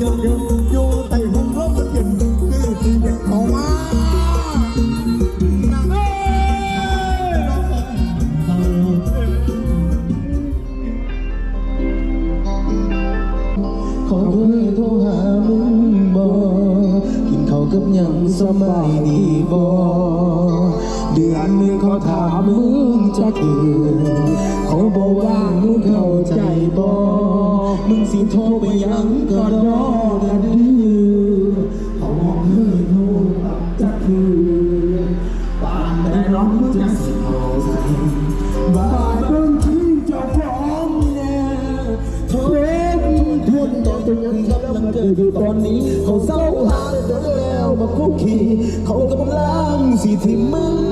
ยงยงอยู่ใต้ห้องร่มเย็นคือที่เด็กเขาว่าขอเพื่อโทรหามึงบอกกินข้าวกับยังสบายดีบอเดือนหนึ่งขอถามมึงจะเกินเขาบอกว่ามึงเข้า สิโทรไปยังก็รอกันดื้อเขาบอกเคยโทรกลับจคือป่านแต่ร้องจะสิเอาใจบาดเบิ่งที่เจ้าของแน่โทษทนตอจนยังกำลังเกิดอยู่ตอนนี้ เขาเศร้าหาเดินแล้วมาคุกคีเขากำลังสิที่มึง